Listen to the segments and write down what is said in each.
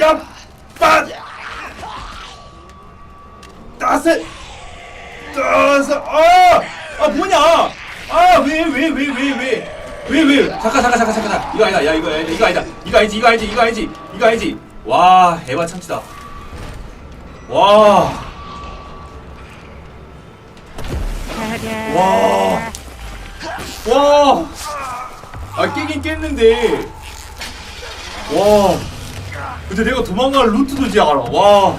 야, 빠, 다섯, 다섯, 아, 아 뭐냐? 아, 왜, 왜, 왜, 왜, 왜? 왜, 왜? 잠깐, 잠깐, 잠깐, 잠깐. 이거 아니다. 야, 이거. 이거 아니다. 이거 아니지, 이거 아니지, 이거 아니지, 이거 아니지. 와, 에바 참치다. 와. 와. 와. 아, 깨긴 깼는데. 와. 근데 내가 도망갈 루트도 이제 알아. 와.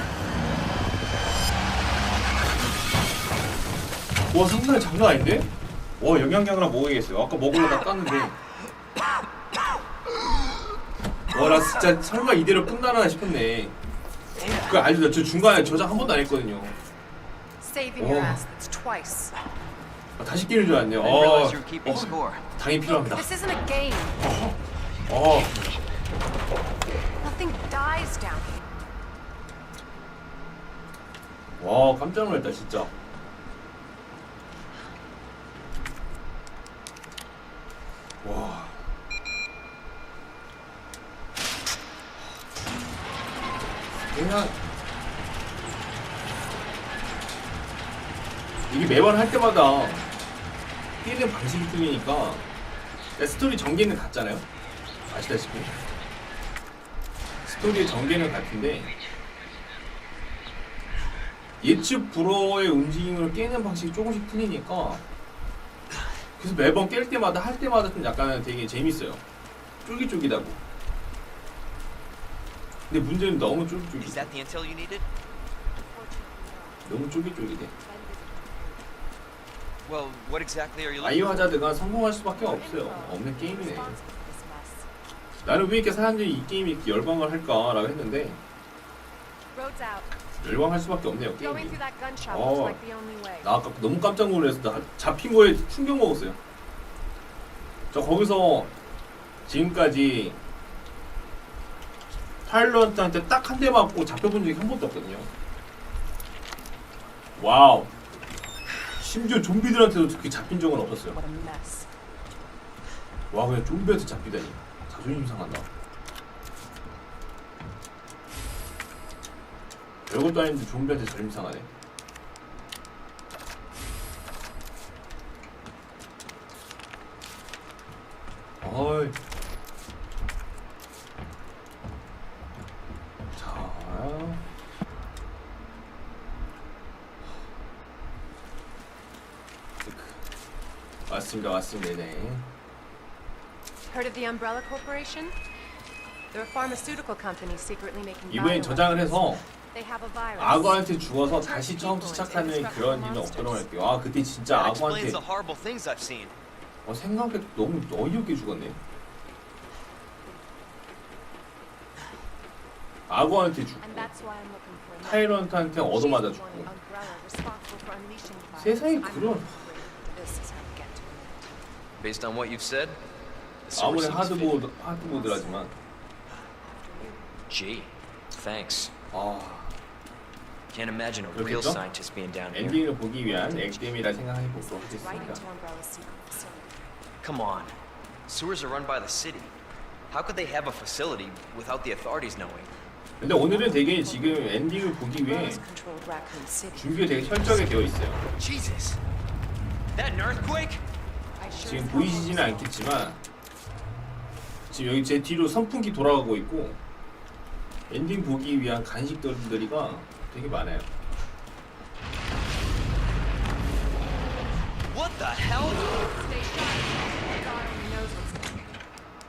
와, 상당히 장난 아닌데? 와, 영양약이나 먹어야겠어요. 아까 먹으려다 깠는데. 와, 나 진짜 설마 이대로 끝나나 싶었네. 그 알죠? 나저 중간에 저장 한 번도 안 했거든요. Saving your assets twice. 아, 다시 끼는 줄 알았네요. Didn't 어, 어. 당이 필요합니다. This isn't a game. 어, Nothing dies down here. 와, 깜짝 놀랐다, 진짜. 와. 그냥 이게 매번 할 때마다 뛰는 방식이 틀리니까 스토리 전개는 같잖아요. 아시다시피 스토리의 전개는 같은데 예측 불허의 움직임을 깨는 방식이 조금씩 틀리니까 그래서 매번 깰 때마다 할 때마다 좀 약간 되게 재밌어요. 쫄깃쫄깃하고. 근데 문제는 너무 쫄깃쫄깃해. 너무 쫄깃쫄깃해. 아이오 하자드가 성공할 수밖에 없어요. 없는 게임이네. 나는 왜 이렇게 사람들이 이 게임에 이렇게 열광을 할까라고 했는데 Roads out. 열광할 수밖에 없네요 Going 게임이. through that gun shop looks like the only way. 나 아까 너무 깜짝 놀라서 나 잡힌 거에 충격 먹었어요. 저 거기서 지금까지 파일럿한테 딱 한 대 맞고 잡혀본 적이 한 번도 없거든요. 와우. 심지어 좀비들한테도 그렇게 잡힌 적은 없었어요. What a mess. 와 그냥 좀비한테 잡히다니 자존심 상한다. 별것도 아닌데 좀비한테 자존심 상하네. 어이. 자. 왔습니다, 왔습니다, 네. Heard of the Umbrella Corporation? They're a pharmaceutical company secretly making 이번엔 저장을 해서 They have a virus. 악어한테 죽어서 다시 처음 시작하는 그런 일은 없도록 할게요. 아 그때 진짜 That explains the horrible things I've seen. 어, 생각보다 너무 어이없게 죽었네. 악어한테 죽고 And that's why I'm looking for a 타이런트한테 She's 얻어맞아 the 죽고 one Umbrella responsible for unleashing virus. 세상에 I'm 그런- afraid This is how we get to it. Based on what you've said, 아무리. 하드보드 하드보드라지만 Gee, thanks. 아 Can't imagine a real scientist being down here. 엔딩을 보기 위한 액땜이라 생각해 Right 하겠습니다. Come on. Sewers are run by the city. How could they have a facility without the authorities knowing? 근데 오늘은 되게 지금 엔딩을 보기 위해. 준비가 되게 철저하게 되어 있어요. Jesus! That earthquake? 지금 보이시지는. 않겠지만 지금 여기 제 뒤로 선풍기 돌아가고 있고 엔딩 보기 위한 간식들이가 되게 많아요.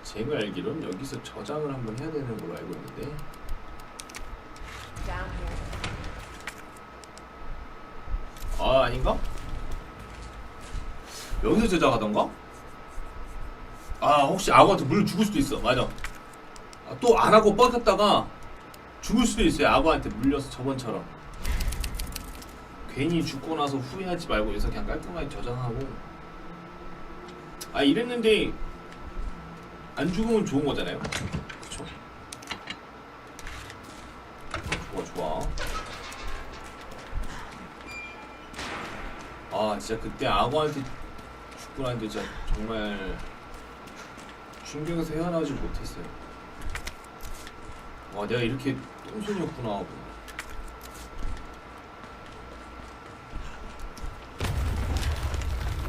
제가 알기로는 여기서 저장을 한번 해야 되는 걸로 알고 있는데. 아 아닌가? 여기서 저장하던가? 아 혹시 악어한테 물 죽을 수도 있어. 맞아. 아, 또 안 하고 뻗었다가 죽을 수도 있어요. 악어한테 물려서 저번처럼. 괜히 죽고 나서 후회하지 말고 여기서 그냥 깔끔하게 저장하고. 아 이랬는데 안 죽으면 좋은 거잖아요. 그쵸? 좋아 좋아. 아 진짜 그때 악어한테 죽고 나는데 진짜 정말 충격에서 헤어나오지 못했어요 와 내가 이렇게 똥손이었구나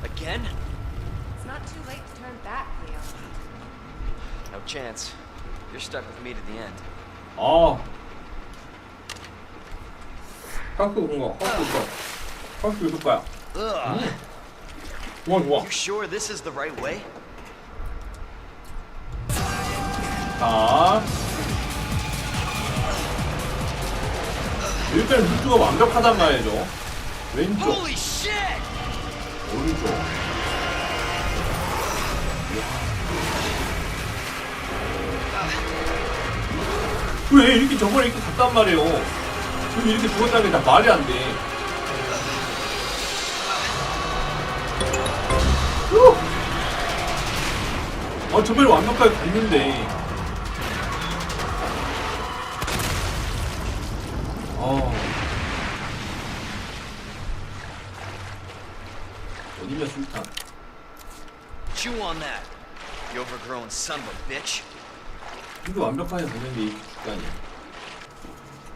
Again? It's not too late to turn back, Leo. No chance. You're stuck with me to the end. 아 하크 뭔가 하크 좋아 하크 있을 거야. 좋아 좋아 You sure this is the right way? 자 일단 루트가 완벽하단 말이죠. 왼쪽! 오른쪽. 왜 이렇게 저번에 이렇게 갔단 말이에요? 지금 이렇게 죽었다는 게 다 말이 안돼. 아 저번에 완벽하게 갔는데 아 어디냐 술탄 Chew on that. You overgrown son of a bitch. 이게 완벽하게 갔는데 이렇게 죽다니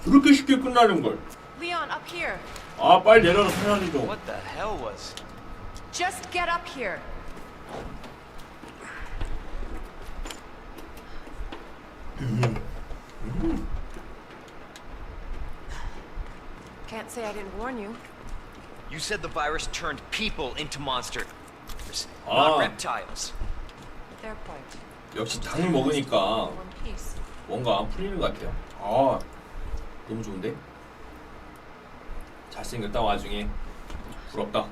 그렇게 쉽게 끝나는 걸. Leon, up here. 아 빨리 내려라 사야지 좀. What the hell was? Just get up here. Can't say I didn't warn you. You said the virus turned people into monsters, Ah. not reptiles. Fair point. 역시 닭을 먹으니까 One piece. 뭔가 안 풀리는 것 같아요. 아 너무 좋은데? 잘생겼다 와중에 부럽다.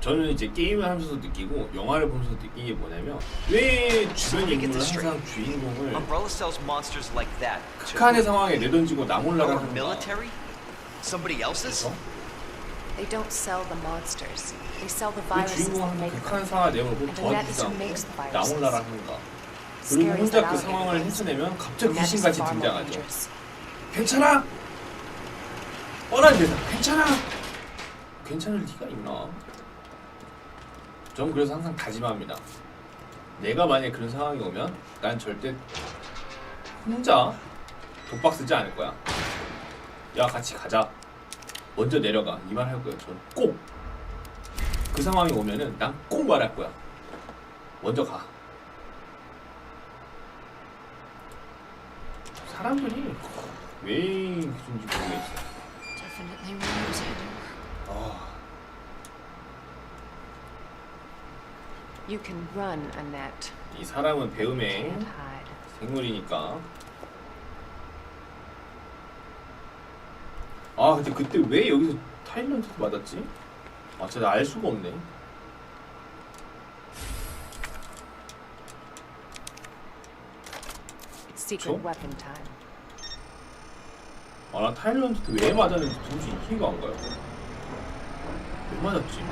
저는 이제 게임을 하면서 느끼고 영화를 보면서 느낀 게 뭐냐면 왜 주변 인물은. 항상 주인공을 Umbrella sells monsters like that 극한의 상황에 내던지고 나 몰라라 our 하는가? military? Somebody else's? They don't sell the monsters. They sell the 그 viruses 주인공 that 하는 make 극한 them. 상황 내용을 makes the viruses. 나몰라라 하는가? 그리고 Scary as 혼자 that 그 alligator 상황을 is. 헤쳐내면 The 갑자기 net is 귀신같이 far more 등장하죠. dangerous. 괜찮아? 뻔한 대사 괜찮아? 괜찮을 리가 있나? 전 그래서 항상 다짐합니다. 내가 만약에 그런 상황이 오면 난 절대 혼자 독박 쓰지 않을 거야. 야 같이 가자. 먼저 내려가. 이 말 할 거예요. 저는 꼭. 그 상황이 오면은 난 꼭 말할 거야. 먼저 가. 사람들이 왜 그런지 모르겠어. 아. 이 사람은 배움의. 생물이니까. 아, 근데 그때 왜 여기서 타일런트 맞았지? 아, 진짜 알 수가 없네. Secret 저? weapon time. 아, 나 타일런트 왜 맞았는지 도무지 이해가 안 가요. 왜 맞았지?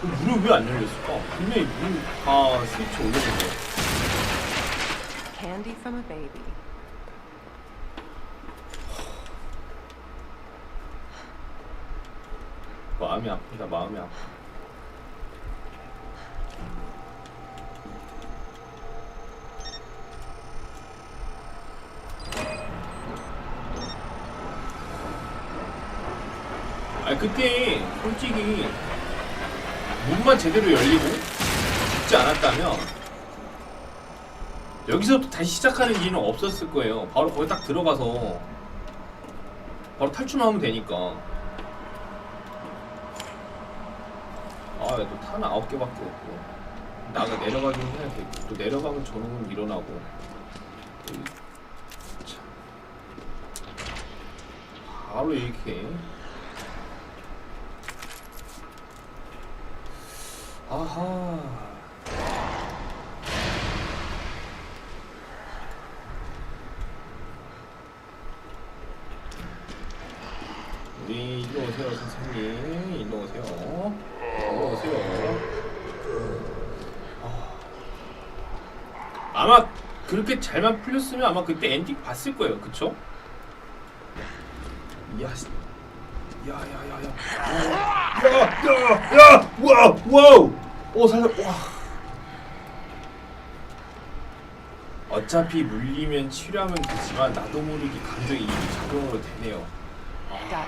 그 문이 왜안 열렸을까? 분명히 문다 스위치 올렸는데. Candy from a baby. 마음이 아프다, 마음이 아파. 아 그때 솔직히 문만 제대로 열리고 죽지 않았다면 여기서부터 다시 시작하는 일은 없었을 거예요. 바로 거기 딱 들어가서 바로 탈출만 하면 되니까. 아, 또탄 아홉 개밖에 없고. 나가 내려가긴 해야 돼. 또 내려가면 저놈은 일어나고. 바로 이렇게. 아하. 우리 일로 오세요, 선생님. 일로 오세요. 아. 아마 그렇게 잘만 풀렸으면 아마 그때 엔딩 봤을 거예요, 그쵸? 야, 씨. 야, 야, 야, 야. 야, 야, 야, 와우, 와우. 오, 살살, 와. 어차피 물리면 치료하면 되지만 나도 모르게 감정이 이미 작용으로 되네요. Got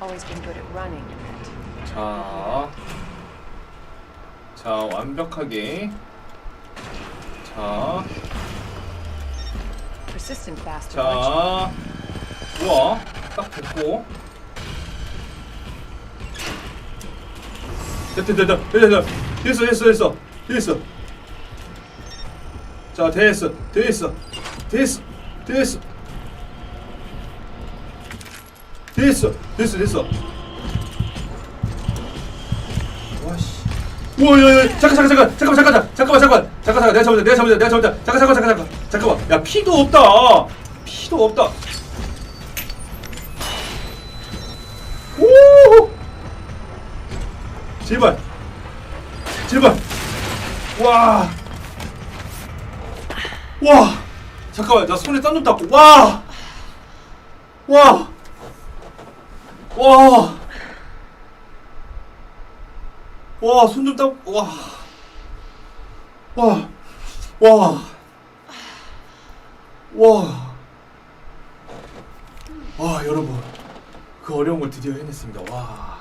Always been good at running. 자, 자 완벽하게 자, Persistent bastard. aren't you? 자, 우와, 딱 됐고. 됐다, 됐다, 됐다, 됐어, 됐어, 됐어, 됐어. 자, 됐어, 됐어, 됐어, 됐어. 됐어, 됐어, 됐어. 와씨. 우와, 야, 야, 잠깐, 잠깐, 잠깐, 잠깐만, 잠깐, 잠깐만, 잠깐만, 잠깐, 잠깐, 내가 잡았다, 내가 잡았다, 내가 잡았다, 잠깐, 잠깐, 잠깐, 잠깐, 잠깐만, 야, 피도 없다, 피도 없다. 오, 제발, 제발, 와, 와, 잠깐만, 나 손에 땀 좀 닦고, 와, 와, 와. 와, 손좀 땀, 와. 와. 와. 와. 와, 여러분. 그 어려운 걸 드디어 해냈습니다. 와.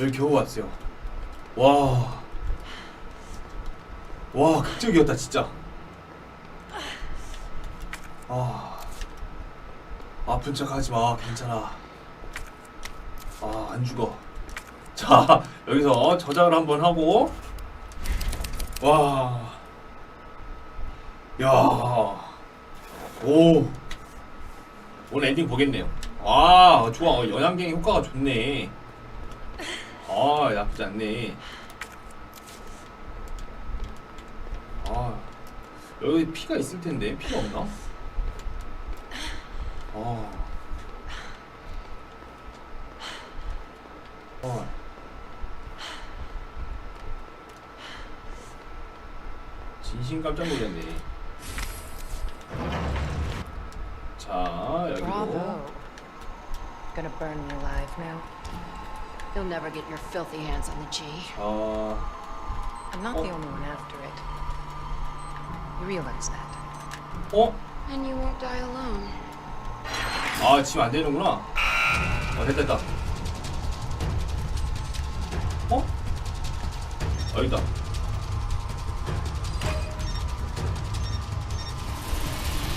여기 겨우 왔어요. 와. 와, 극적이었다, 진짜. 아. 아픈 척 하지 마. 괜찮아. 아, 안 죽어. 자, 여기서 저장을 한번 하고 와. 야. 오. 오늘 엔딩 보겠네요. 아, 좋아. 연양갱이 효과가 좋네. 아, 나쁘지 않네. 아. 여기 피가 있을 텐데 피가 없나? 아. 어. 진심 깜짝 놀랐네. 자, 여기로. Bravo. Gonna burn me alive now. You'll never get your filthy hands on the G. 자, I'm not Oh. the only one after it. You realize that? 어? And you won't die alone. 아, 지금 안 되는구나. 어, 됐다, 됐다. 어, 여기다.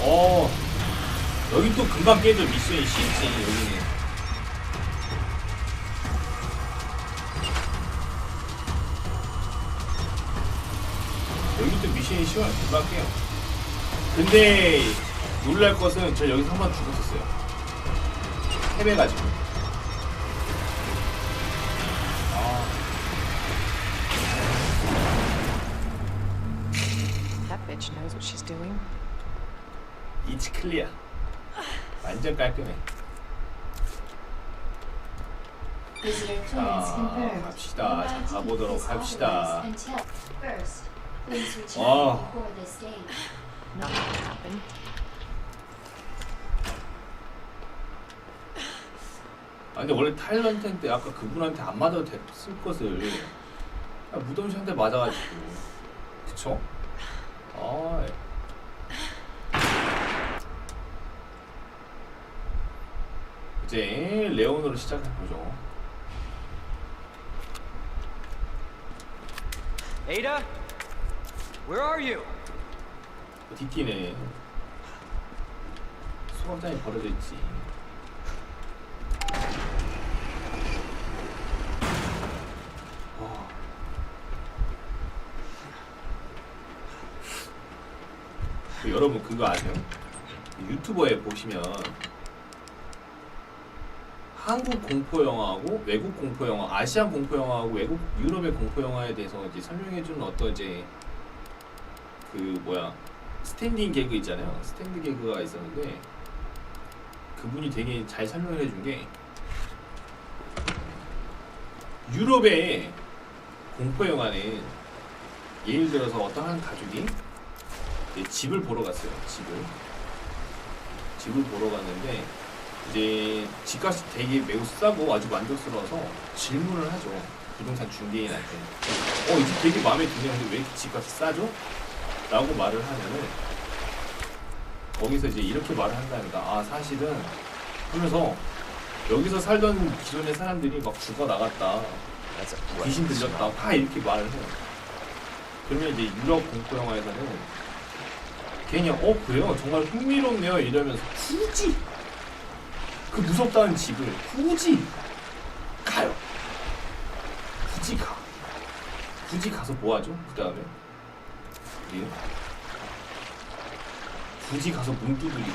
어, 여기 또 금방 깨져 미션이 쉽지, 여기는. 여기 또 미션이 쉬워요. 금방 깨요. 근데 놀랄 것은 저 여기서 한 번 죽었었어요. 헤매가지고. Bitch knows what she's doing. 이츠 클리어. 완전 깔끔해. 자. 갑시다. 자, 가보도록 합시다. 와. Not gonna happen. 아 근데 원래 타일런트인데 아까 그분한테 안 맞아도 됐을 것을 아, 무덤씨한테 맞아가지고 그쵸? 아 이제 레온으로 시작해보죠 Ada? Where are you? DT네 수감장이 버려져 있지 그 여러분 그거 아세요? 유튜버에 보시면 한국 공포 영화하고 외국 공포 영화, 아시안 공포 영화하고 외국 유럽의 공포 영화에 대해서 이제 설명해 주는 어떤 이제 그 뭐야 스탠딩 개그 있잖아요. 스탠드 개그가 있었는데 그분이 되게 잘 설명을 해준 게 유럽의 공포 영화는 예를 들어서 어떤 한 가족이 집을 보러 갔어요. 집을 집을 보러 갔는데 이제 집값이 되게 매우 싸고 아주 만족스러워서 질문을 하죠. 부동산 중개인한테 어이집 되게 마음에 드네 근데 왜 이렇게 집값이 싸죠? 라고 말을 하면은 거기서 이제 이렇게 말을 한다니까 아 사실은 하면서 여기서 살던 기존의 사람들이 막 죽어 나갔다 귀신 들렸다. 다 이렇게 말을 해요 그러면 이제 유럽 공포 영화에서는 괜히 어 그래요? 정말 흥미롭네요 이러면서 굳이 그 무섭다는 집을 굳이 가요. 굳이 가. 굳이 가서 뭐하죠 그 다음에? 예? 굳이 가서 문 두드리고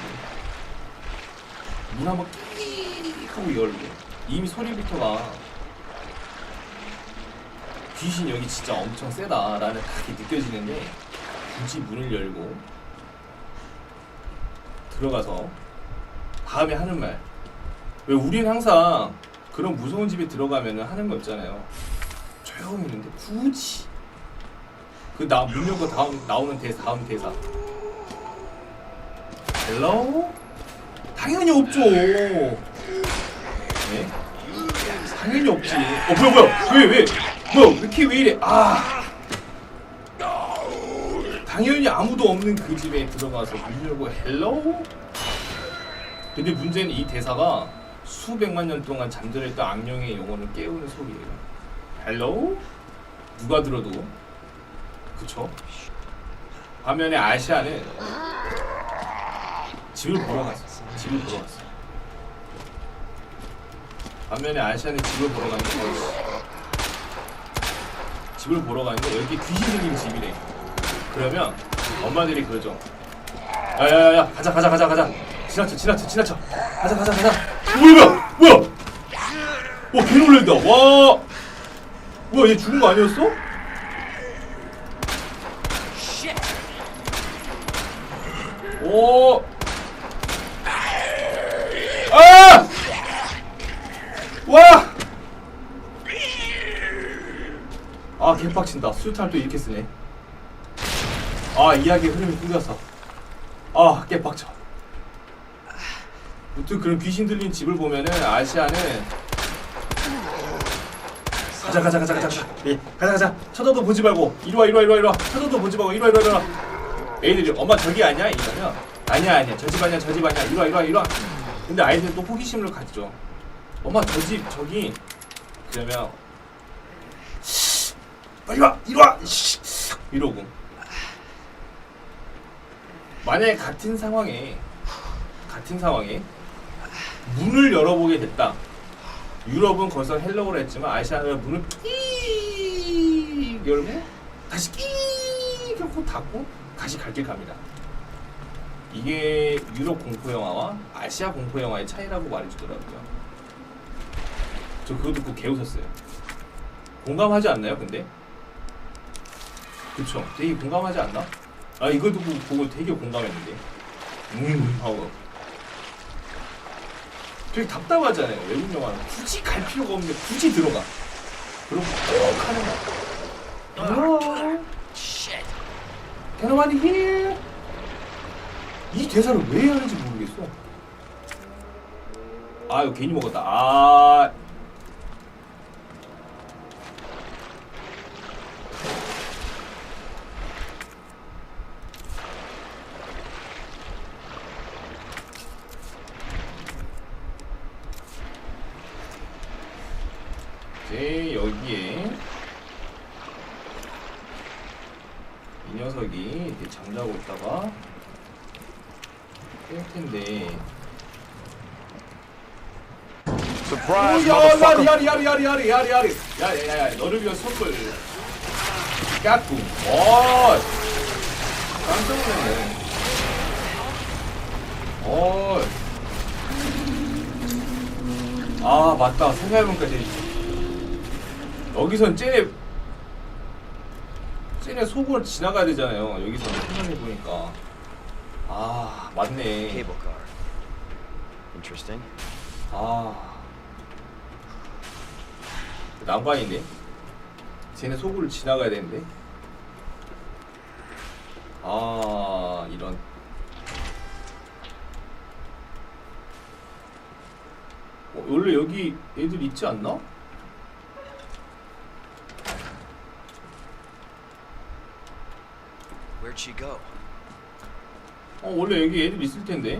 문 한번 끼익 하고 열고 이미 소리부터가 귀신 여기 진짜 엄청 세다라는 그게 느껴지는데 굳이 문을 열고 들어가서 다음에 하는 말. 왜 우리는 항상 그런 무서운 집에 들어가면 하는 거 있잖아요. 조용히 있는데 굳이. 그 나 문 열고 다음 나오는 대 다음 대사. 헬로? 당연히 없죠. 네 당연히 없지. 어 뭐야 뭐야? 왜 왜? 뭐야 왜 이렇게 왜 이래? 아 당연히 아무도 없는 그 집에 들어가서 문 열고 헬로? 근데 문제는 이 대사가 수백만 년 동안 잠들었던 악령의 영혼을 깨우는 소리예요. 헬로? 누가 들어도. 그쵸? 반면에 아시아는 집을 보러 갔어 집을 보러 갔어 반면에 아시아는 집을 보러 가는데 집을 보러 가는데 여기 귀신 생긴 집이래 그러면 엄마들이 그러죠. 야야야야 가자 가자 가자 가자. 지나쳐 지나쳐 지나쳐. 가자 가자 가자. 어, 뭐야 뭐야? 뭐야? 와개 놀랜다. 와. 뭐야 얘 죽은 거 아니었어? 오. 아! 와! 아 개빡친다. 수류탄을 또 이렇게 쓰네 아 이야기의 흐름이 끊겼어. 아 개빡쳐. 무튼 그런 귀신 들린 집을 보면은 아시아는 가자 가자 가자 가자 가자. 예 가자 가자. 쳐다도 보지 말고. 이리와 이리와 이리와 이리와. 쳐다도 보지 말고. 이리와 이리와 이리와. 애들이 엄마 저기 아니야? 이러면 아니야 아니야. 저 집 아니야 저 집 아니야. 이리와 이리와 이리와. 근데 아이들은 또 호기심을 갖죠 엄마 저 집 저기. 그러면 빨리 와 이리 와. 씨, 이러고 만약에 같은 상황에 같은 상황에 문을 열어보게 됐다. 유럽은 거기서 헬로우를 했지만 아시아는 문을 끼 열고 다시 끼 하고 닫고 다시 갈 길 갑니다. 이게 유럽 공포 영화와 아시아 공포 영화의 차이라고 말해주더라고요. 저 그거 듣고 개웃었어요. 공감하지 않나요 근데? 그쵸? 되게 공감하지 않나? 아 이거 듣고 보고 되게 공감했는데. 음. 하고 되게 답답하잖아요. 외국 영화는. 굳이 갈 필요가 없는데 굳이 들어가. 그럼 꼭 하는 거야. Hello? Can nobody hear? 이 대사를 왜 하는지 모르겠어. 아 이거 괜히 먹었다. 아 이제 여기에 이 녀석이 이렇게 잠자고 있다가 깰 텐데 Surprise, 오, 야, motherfucker. 야리, 야리, 야리, 야리, 야리, 야리. 야, 야, 야, 야, 너를 위한 선물. 까꿍. 어, 깜짝 놀랐네. 어. 아, 맞다. 생각해보니까 이제 여기선 쟤네 쟤네 속을 지나가야 되잖아요. 여기서는 생각해 보니까. 아, 맞네. Cable car. Interesting. 아 난관인데 쟤네 소굴을 지나가야 되는데 아 이런 어, 원래 여기 애들 있지 않나? Where'd she go? 어 원래 여기 애들 있을 텐데.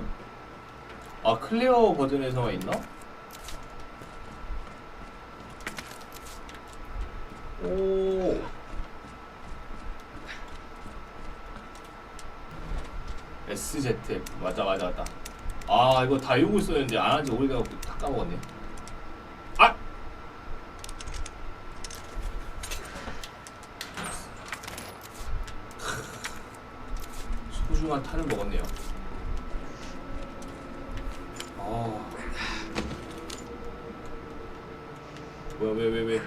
아 클레어 버전에서만 있나? 오. SZF 맞아 맞아 맞다. 아 이거 다 외우고 있었는데 안 한지 오래돼갖고 다 까먹었네. 아! 소중한 탄을 먹었네요. 아. 뭐야 왜 왜 왜?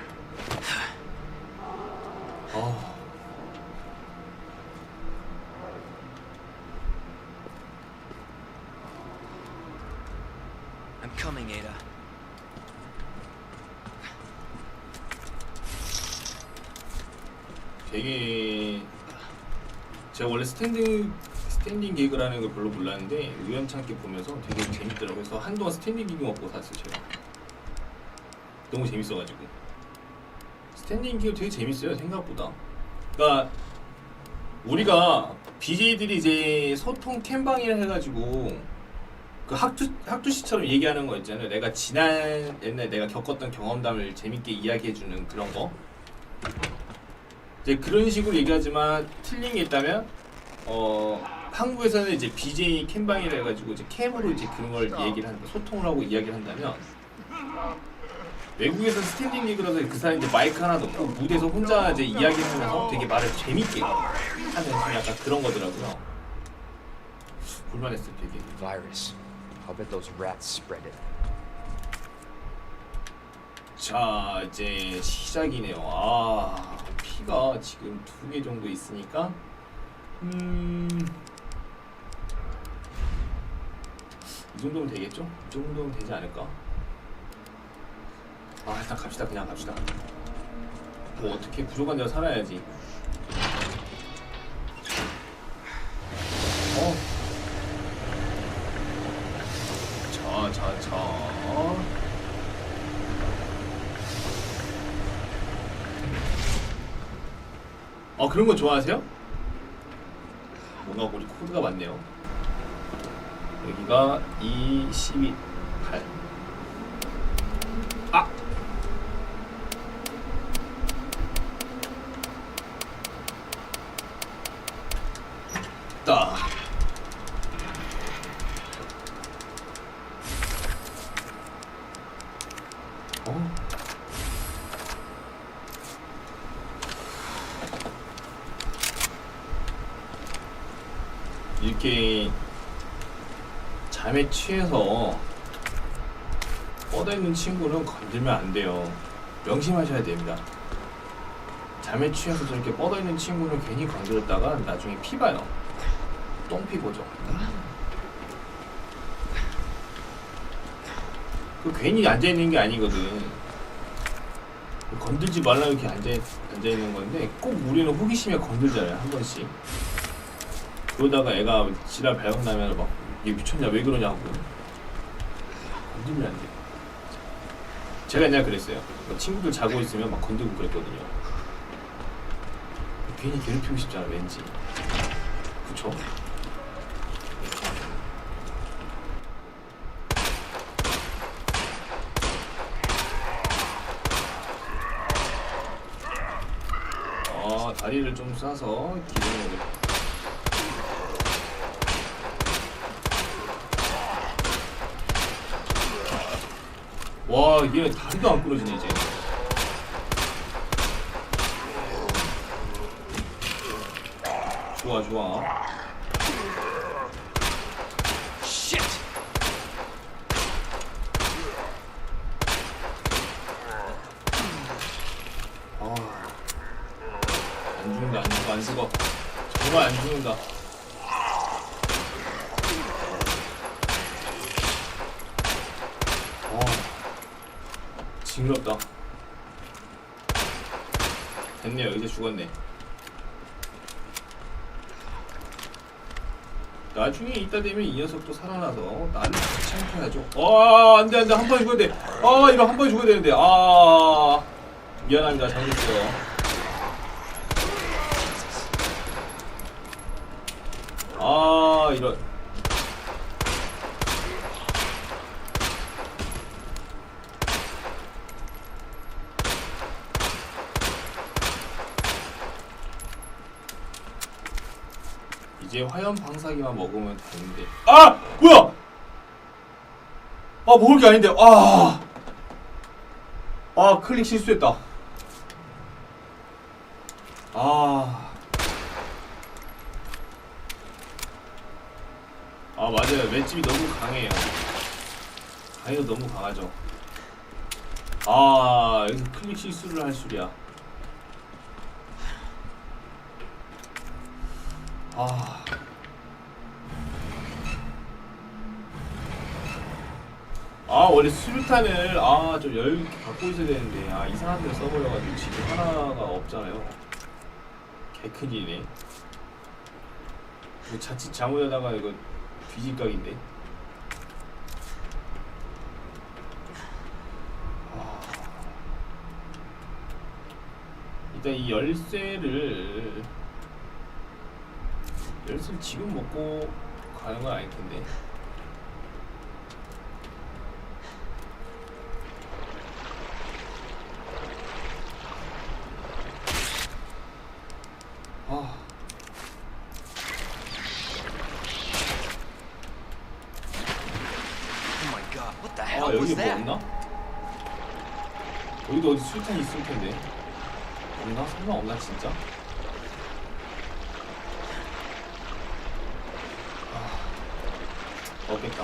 아. I'm coming, Ada. 되게 제가 원래 스탠딩 스탠딩 기그라는 걸 별로 몰랐는데 우연찮게 보면서 되게 재밌더라고요. 그래서 한동안 스탠딩 기그 먹고 샀어요 제가. 너무 재밌어가지고 스탠딩 기그 되게 재밌어요 생각보다. 그러니까 우리가 BJ들이 이제 소통 캠방이라 해가지고 그 학투 학투시처럼 얘기하는 거 있잖아요. 내가 지난 옛날 내가 겪었던 경험담을 재밌게 이야기해주는 그런 거. 이제 그런 식으로 얘기하지만 틀린 게 있다면 어 한국에서는 이제 BJ 캠방이라 해가지고 이제 캠으로 이제 그런 걸 얘기를 한다 소통을 하고 이야기를 한다면 외국에서 스탠딩 리그라서 그 사람이 이제 마이크 하나 놓고 무대에서 혼자 이제 이야기하면서 되게 말을 재밌게 하는 좀 약간 그런 거더라고요. 볼만했어요 되게. Virus. I'll bet those rats spread it. 자 이제 시작이네요. 아 피가 지금 두 개 정도 있으니까 음. 이 정도면 되겠죠? 이 정도면 되지 않을까? 아 일단 갑시다 그냥 갑시다 뭐 어떻게 부족한 데로 살아야지 어. 자, 자, 자. 어 그런 거 좋아하세요? 뭔가 우리 코드가 많네요. 여기가 2, 12, 8. 아! 따. 어? 이렇게 잠에 취해서 뻗어 있는 친구는 건들면 안 돼요. 명심하셔야 됩니다. 잠에 취해서 저렇게 뻗어 있는 친구는 괜히 건드렸다가 나중에 피 봐요. 똥피 보죠. 그 괜히 앉아 있는 게 아니거든. 건들지 말라 이렇게 앉아 앉아 있는 건데 꼭 우리는 호기심에 건들잖아요 한 번씩. 그러다가 애가 지랄 발각 나면 막 이게 미쳤냐 왜 그러냐고 건들면 안 돼. 제가 옛날에 그랬어요. 뭐 친구들 자고 있으면 막 건들고 그랬거든요. 괜히 괴롭히고 싶잖아 왠지. 그쵸? 아 다리를 좀 싸서 기둥으 와, 얘 다리도 안 끊어지네, 이제. 좋아, 좋아. Shit! 아. 안 죽는다, 안 죽어, 안 죽어. 정말 안 죽는다. 아. 징그럽다. 됐네요, 이제 죽었네. 나중에 이따 되면 이 녀석도 살아나서 나를 창피하죠. 아, 안 돼, 안 돼. 한 번에 죽어야 돼. 아, 이거 한 번에 죽어야 되는데. 아, 미안합니다. 잘못했어요. 아 이런 이제 화염 방사기만 먹으면 되는데. 아! 뭐야? 아 먹을 게 아닌데. 아! 아 클릭 실수했다. 아. 아 맞아요. 맷집이 너무 강해요. 강해도 너무 강하죠. 아 여기서 클릭 실수를 할 줄이야 아. 아 원래 수류탄을 아좀 여유 있게 갖고 있어야 되는데 아 이상한 데로 써버려가지고 지금 하나가 없잖아요. 개큰일이네. 이거 자칫 잘못하다가 이거 뒤집각인데? 아. 일단 이 열쇠를 열쇠를 지금 먹고 가는 건 아닐 텐데 아 Oh 아 여기 뭐? 없나? 여기도 어디 술탄 있을 텐데 없나? 설마 없나 진짜? 없겠다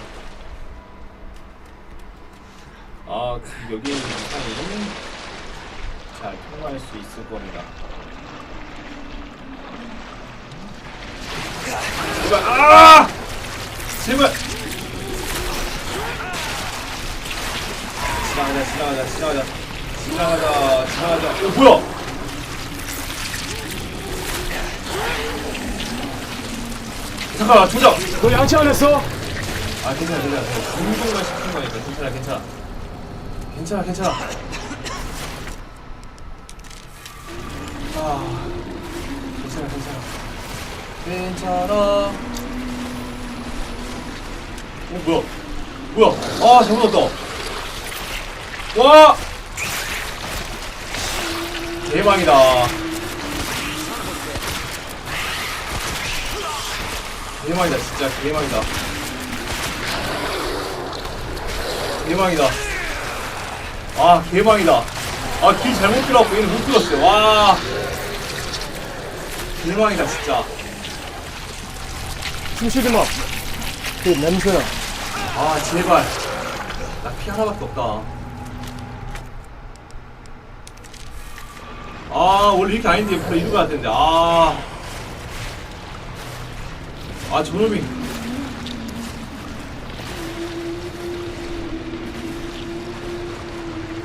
아그 여기에 있는 술탄이 잘 통과할 수 있을 겁니다. 제발 아! 제발! 지나가자 지나가자 지나가자. 지나가자 지나가자. 어 뭐야? 잠깐만 조작 너 양치 안 했어? 아 괜찮아 괜찮아. 운동만 시킨 거니까 괜찮아 괜찮아. 괜찮아 괜찮아. 아 괜찮아 괜찮아. 괜찮아. 어 뭐야? 뭐야? 아 잘못 왔다. 와! 대박이다. 대박이다 진짜. 대박이다 대박이다. 아 대박이다. 아 길 잘못 들어갖고 얘는 못 들었어요. 와. 대박이다 진짜. 숨 쉬지 마. 그 냄새야. 아 제발. 나 피 하나밖에 없다. 아 원래 이렇게 아닌데 바로 이거 같은데. 아아. 아, 저놈이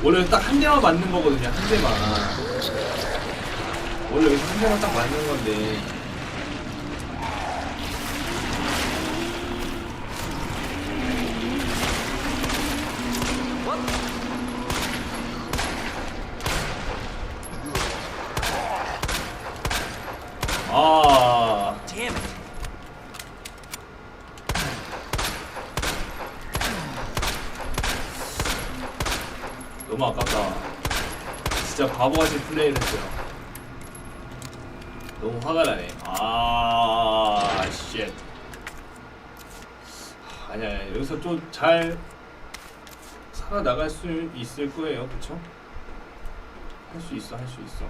원래 딱 한 대만 맞는 거거든요 한 대만. 원래 여기서 한 대만 딱 맞는 건데 아 Damn it. 너무 아깝다. 진짜 바보같이 플레이를 했어요. 너무 화가 나네. 아, 쉣. 아니야, 아니야. 여기서 좀 잘 살아나갈 수 있을 거예요. 그쵸? 할 수 있어, 할 수 있어.